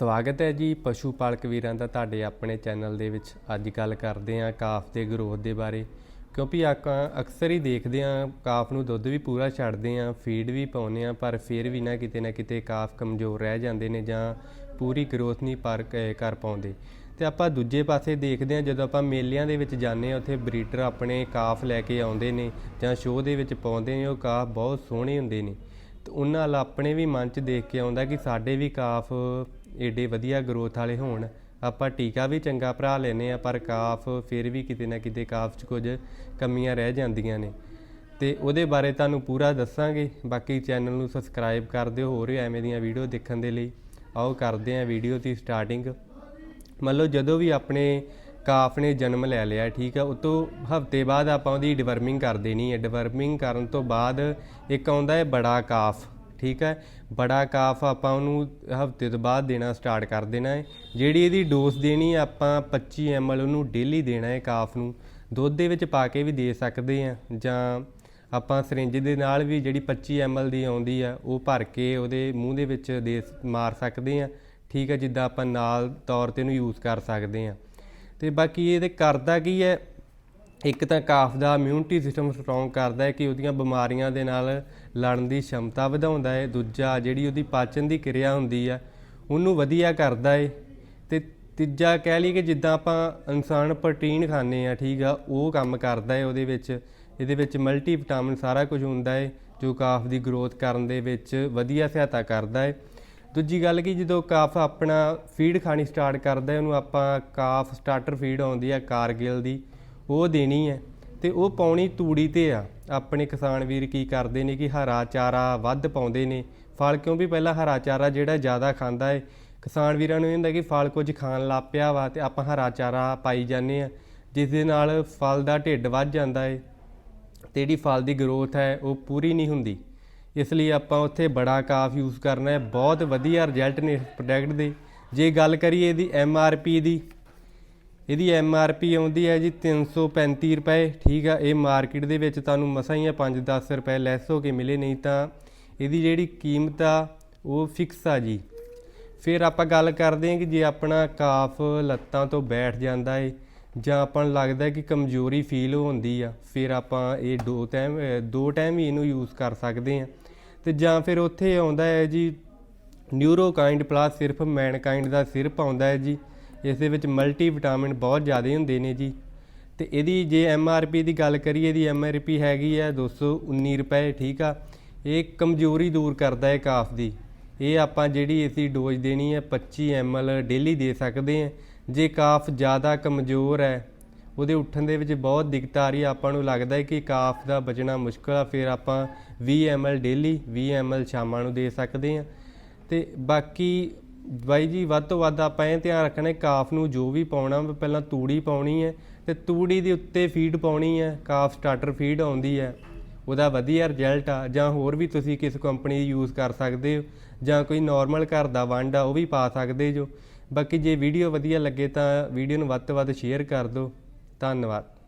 ਸਵਾਗਤ ਹੈ ਜੀ ਪਸ਼ੂ ਪਾਲਕ ਵੀਰਾਂ ਦਾ ਤੁਹਾਡੇ ਆਪਣੇ ਚੈਨਲ ਦੇ ਵਿੱਚ। ਅੱਜ ਗੱਲ ਕਰਦੇ ਹਾਂ ਕਾਫ ਦੇ ਗਰੋਥ ਦੇ ਬਾਰੇ। ਕਿਉਂਕਿ ਆਪਾਂ ਅਕਸਰ ਹੀ ਦੇਖਦੇ ਹਾਂ, ਕਾਫ ਨੂੰ ਦੁੱਧ ਵੀ ਪੂਰਾ ਛੱਡਦੇ ਹਾਂ, ਫੀਡ ਵੀ ਪਾਉਂਦੇ ਹਾਂ, ਪਰ ਫਿਰ ਵੀ ਨਾ ਕਿਤੇ ਨਾ ਕਿਤੇ ਕਾਫ ਕਮਜ਼ੋਰ ਰਹਿ ਜਾਂਦੇ ਨੇ ਜਾਂ ਪੂਰੀ ਗਰੋਥ ਨਹੀਂ ਪਰ ਕਰ ਪਾਉਂਦੇ। ਤੇ ਆਪਾਂ ਦੂਜੇ ਪਾਸੇ ਦੇਖਦੇ ਹਾਂ, ਜਦੋਂ ਆਪਾਂ ਮੇਲਿਆਂ ਦੇ ਵਿੱਚ ਜਾਂਦੇ ਹਾਂ, ਉੱਥੇ ਬਰੀਡਰ ਆਪਣੇ ਕਾਫ ਲੈ ਕੇ ਆਉਂਦੇ ਨੇ ਜਾਂ ਸ਼ੋਅ ਦੇ ਵਿੱਚ ਪਾਉਂਦੇ ਨੇ, ਉਹ ਕਾਫ ਬਹੁਤ ਸੋਹਣੇ ਹੁੰਦੇ ਨੇ। ਤੇ ਉਹਨਾਂ ਨਾਲ ਆਪਣੇ ਵੀ ਮਨ 'ਚ ਦੇਖ ਕੇ ਆਉਂਦਾ ਕਿ ਸਾਡੇ ਵੀ ਕਾਫ ਏਡੇ ਵਧੀਆ ਗਰੋਥ ਵਾਲੇ ਹੋਣ, ਆਪਾਂ ਟੀਕਾ ਵੀ ਚੰਗਾ ਭਰਾ ਲੈਨੇ ਆ ਪਰ ਕਾਫ ਫਿਰ ਵੀ ਕਿਤੇ ਨਾ ਕਿਤੇ ਕਾਫ 'ਚ ਕੁਝ ਕਮੀਆਂ ਰਹਿ ਜਾਂਦੀਆਂ ਨੇ। ਤੇ ਉਹਦੇ ਬਾਰੇ ਤੁਹਾਨੂੰ ਪੂਰਾ ਦੱਸਾਂਗੇ। ਬਾਕੀ ਚੈਨਲ ਨੂੰ ਸਬਸਕ੍ਰਾਈਬ ਕਰ ਦਿਓ ਹੋਰ ਵੀ ਐਵੇਂ ਦੀਆਂ ਵੀਡੀਓ ਦੇਖਣ ਦੇ ਲਈ। ਆਓ ਕਰਦੇ ਹਾਂ ਵੀਡੀਓ ਦੀ ਸਟਾਰਟਿੰਗ ਮੰਨ ਲਓ ਜਦੋਂ ਵੀ ਆਪਣੇ ਕਾਫ ਨੇ ਜਨਮ ਲੈ ਲਿਆ, ਠੀਕ ਆ ਉਹ ਤੋਂ ਹਫ਼ਤੇ ਬਾਅਦ ਆਪਾਂ ਉਹਦੀ ਡਿਵਰਮਿੰਗ ਕਰ ਦੇਣੀ ਹੈ। ਡਿਵਰਮਿੰਗ ਕਰਨ ਤੋਂ ਬਾਅਦ ਇੱਕ ਆਉਂਦਾ ਹੈ ਬੜਾ ਕਾਫ। ਠੀਕ ਹੈ? ਬੜਾ ਕਾਫ ਆਪਾਂ ਉਹਨੂੰ ਹਫ਼ਤੇ ਤੋਂ ਬਾਅਦ ਦੇਣਾ ਸਟਾਰਟ ਕਰ ਦੇਣਾ ਹੈ। ਜਿਹੜੀ ਇਹਦੀ ਡੋਜ਼ ਦੇਣੀ ਹੈ, ਆਪਾਂ 25 ml ਉਹਨੂੰ ਡੇਲੀ ਦੇਣਾ ਹੈ ਕਾਫ ਨੂੰ। ਦੁੱਧ ਦੇ ਵਿੱਚ ਪਾ ਕੇ ਵੀ ਦੇ ਸਕਦੇ ਆ ਜਾਂ ਆਪਾਂ ਸਰਿੰਜ ਦੇ ਨਾਲ ਵੀ ਜਿਹੜੀ 25 ml ਦੀ ਆਉਂਦੀ ਆ, ਉਹ ਭਰ ਕੇ ਉਹਦੇ ਮੂੰਹ ਦੇ ਵਿੱਚ ਦੇ ਮਾਰ ਸਕਦੇ ਆ ਠੀਕ ਹੈ, ਜਿੱਦਾਂ ਆਪਾਂ ਨਾਲ ਤੌਰ ਤੇ ਇਹਨੂੰ ਯੂਜ਼ ਕਰ ਸਕਦੇ ਆ ਤੇ ਬਾਕੀ ਇਹਦੇ ਕਰਦਾ ਕੀ ਹੈ? ਇੱਕ ਤਾਂ ਕਾਫ ਦਾ ਇਮਿਊਨਿਟੀ ਸਿਸਟਮ ਸਟਰੋਂਗ ਕਰਦਾ ਹੈ ਕਿ ਉਹਦੀਆਂ ਬਿਮਾਰੀਆਂ ਦੇ ਨਾਲ ਲੜਨ ਦੀ ਸ਼ਮਤਾ ਵਧਾਉਂਦਾ ਹੈ। ਦੂਜਾ, ਜਿਹੜੀ ਉਹਦੀ ਪਾਚਨ ਦੀ ਕਿਰਿਆ ਹੁੰਦੀ ਆ, ਉਹਨੂੰ ਵਧੀਆ ਕਰਦਾ ਹੈ ਤੇ ਤੀਜਾ, ਕਹਿ ਲਈ ਕਿ ਜਿੱਦਾਂ ਆਪਾਂ ਇਨਸਾਨ ਪ੍ਰੋਟੀਨ ਖਾਂਦੇ ਆ, ਠੀਕ ਆ, ਉਹ ਕੰਮ ਕਰਦਾ ਹੈ ਉਹਦੇ ਵਿੱਚ। ਇਹਦੇ ਵਿੱਚ ਮਲਟੀ ਵਿਟਾਮਿਨ ਸਾਰਾ ਕੁਝ ਹੁੰਦਾ ਹੈ ਜੋ ਕਾਫ ਦੀ ਗਰੋਥ ਕਰਨ ਦੇ ਵਿੱਚ ਵਧੀਆ ਸਹਾਇਤਾ ਕਰਦਾ ਹੈ ਦੂਜੀ ਗੱਲ ਕਿ ਜਦੋਂ ਕਾਫ ਆਪਣਾ ਫੀਡ ਖਾਣੀ ਸਟਾਰਟ ਕਰਦਾ ਹੈ ਉਹਨੂੰ ਆਪਾਂ ਕਾਫ ਸਟਾਰਟਰ ਫੀਡ ਆਉਂਦੀ ਹੈ ਕਾਰਗਿਲ ਦੀ। ਉਹ ਦੇਣੀ ਹੈ ਤੇ ਉਹ ਪਾਉਣੀ ਤੂੜੀ ਤੇ ਆ। ਆਪਣੇ ਕਿਸਾਨ ਵੀਰ ਕੀ ਕਰਦੇ ਨੇ ਕਿ ਹਰਾ ਚਾਰਾ ਵੱਧ ਪਾਉਂਦੇ ਨੇ। ਫਲ ਕਿਉਂ? ਵੀ ਪਹਿਲਾਂ ਹਰਾ ਚਾਰਾ ਜਿਹੜਾ ਜ਼ਿਆਦਾ ਖਾਂਦਾ ਏ। ਕਿਸਾਨ ਵੀਰਾਂ ਨੂੰ ਇਹ ਹੁੰਦਾ ਕਿ ਫਲ ਕੁਝ ਖਾਣ ਲੱਗ ਪਿਆ ਵਾ ਤੇ ਆਪਾਂ ਹਰਾ ਚਾਰਾ ਪਾਈ ਜਾਂਦੇ ਆ। ਜਿਸ ਦੇ ਨਾਲ ਫਲ ਦਾ ਢਿੱਡ ਵੱਧ ਜਾਂਦਾ ਹੈ ਤੇ ਜਿਹੜੀ ਫਲ ਦੀ ਗਰੋਥ ਹੈ ਉਹ ਪੂਰੀ ਨਹੀਂ ਹੁੰਦੀ। ਇਸ ਲਈ ਆਪਾਂ ਉੱਥੇ ਬੜਾ ਕਾਫ ਯੂਜ਼ ਕਰਨਾ ਹੈ। ਬਹੁਤ ਵਧੀਆ ਰਿਜ਼ਲਟ ਨੇ ਇਸ ਪ੍ਰੋਡਕਟ ਦੇ। ਜੇ ਗੱਲ ਕਰੀਏ ਇਹਦੀ ਐਮ ਆਰ ਪੀ ਦੀ ਇਹਦੀ ਐਮ ਆਰ ਪੀ ਆਉਂਦੀ ਹੈ ਜੀ 335 ਰੁਪਏ। ਠੀਕ ਆ, ਇਹ ਮਾਰਕੀਟ ਦੇ ਵਿੱਚ ਤੁਹਾਨੂੰ ਮਸਾਂ ਹੀ 5-10 ਰੁਪਏ ਲੈਸ ਹੋ ਕੇ ਮਿਲੇ, ਨਹੀਂ ਤਾਂ ਇਹਦੀ ਜਿਹੜੀ ਕੀਮਤ ਆ, ਉਹ ਫਿਕਸ ਆ ਜੀ। ਫਿਰ ਆਪਾਂ ਗੱਲ ਕਰਦੇ ਹਾਂ ਕਿ ਜੇ ਆਪਣਾ ਕਾਫ ਲੱਤਾਂ ਤੋਂ ਬੈਠ ਜਾਂਦਾ ਏ, ਜਾਂ ਆਪਾਂ ਨੂੰ ਲੱਗਦਾ ਕਿ ਕਮਜ਼ੋਰੀ ਫੀਲ ਹੁੰਦੀ ਆ, ਫਿਰ ਆਪਾਂ ਇਹ ਦੋ ਟਾਈਮ ਦੋ ਟਾਈਮ ਹੀ ਇਹਨੂੰ ਯੂਜ਼ ਕਰ ਸਕਦੇ ਆ ਤੇ ਜਾਂ ਫਿਰ ਉੱਥੇ ਆਉਂਦਾ ਹੈ ਜੀ ਨਿਊਰੋਕਾਈਂਡ ਪਲੱਸ ਸਿਰਫ ਮੈਨਕਾਈਂਡ ਦਾ ਸਿਰਪ ਆਉਂਦਾ ਹੈ ਜੀ। ਇਸ ਦੇ ਵਿੱਚ ਮਲਟੀ ਵਿਟਾਮਿਨ ਬਹੁਤ ਜ਼ਿਆਦਾ ਹੁੰਦੇ ਨੇ ਜੀ। ਤੇ ਇਹਦੀ ਜੇ ਐਮ ਆਰ ਪੀ ਦੀ ਗੱਲ ਕਰੀਏ, ਇਹਦੀ ਐਮ ਆਰ ਪੀ ਹੈਗੀ ਹੈ 219 ਰੁਪਏ, ਠੀਕ ਆ। ਇਹ ਕਮਜ਼ੋਰੀ ਦੂਰ ਕਰਦਾ ਹੈ ਕਾਫ ਦੀ। ਇਹ ਆਪਾਂ ਜਿਹੜੀ ਇਸਦੀ ਡੋਜ਼ ਦੇਣੀ ਹੈ 25 ml ਡੇਲੀ ਦੇ ਸਕਦੇ ਹਾਂ। ਜੇ ਕਾਫ ਜ਼ਿਆਦਾ ਕਮਜ਼ੋਰ ਹੈ, ਉਹਦੇ ਉੱਠਣ ਦੇ ਵਿੱਚ ਬਹੁਤ ਦਿੱਕਤ ਆ ਰਹੀ ਹੈ। ਆਪਾਂ ਨੂੰ ਲੱਗਦਾ ਹੈ ਕਿ ਕਾਫ ਦਾ ਬਚਣਾ ਮੁਸ਼ਕਲ ਆ, ਫਿਰ ਆਪਾਂ 20 ml ਡੇਲੀ 20 ml ਸ਼ਾਮਾਂ ਨੂੰ ਦੇ ਸਕਦੇ ਹਾਂ। ਤੇ ਬਾਕੀ ਬਾਈ ਜੀ, ਵੱਧ ਤੋਂ ਵੱਧ ਆਪਾਂ ਇਹ ਧਿਆਨ ਰੱਖਣਾ, ਕਾਫ ਨੂੰ ਜੋ ਵੀ ਪਾਉਣਾ ਪਹਿਲਾਂ ਤੂੜੀ ਪਾਉਣੀ ਹੈ ਤੇ ਤੂੜੀ ਦੇ ਉੱਤੇ ਫੀਡ ਪਾਉਣੀ ਹੈ, ਕਾਫ ਸਟਾਰਟਰ ਫੀਡ ਆਉਂਦੀ ਹੈ, ਉਹਦਾ ਵਧੀਆ ਰਿਜ਼ਲਟ ਆ। ਜਾਂ ਹੋਰ ਵੀ ਤੁਸੀਂ ਕਿਸ ਕੰਪਨੀ ਦੀ ਯੂਜ਼ ਕਰ ਸਕਦੇ ਹੋ, ਜਾਂ ਕੋਈ ਨਾਰਮਲ ਘਰ ਦਾ ਵੰਡ ਆ, ਉਹ ਵੀ ਪਾ ਸਕਦੇ ਜੋ। ਬਾਕੀ ਜੇ ਵੀਡੀਓ ਵਧੀਆ ਲੱਗੇ ਤਾਂ ਵੀਡੀਓ ਨੂੰ ਵੱਧ ਤੋਂ ਵੱਧ ਸ਼ੇਅਰ ਕਰ ਦਿਓ। ਧੰਨਵਾਦ।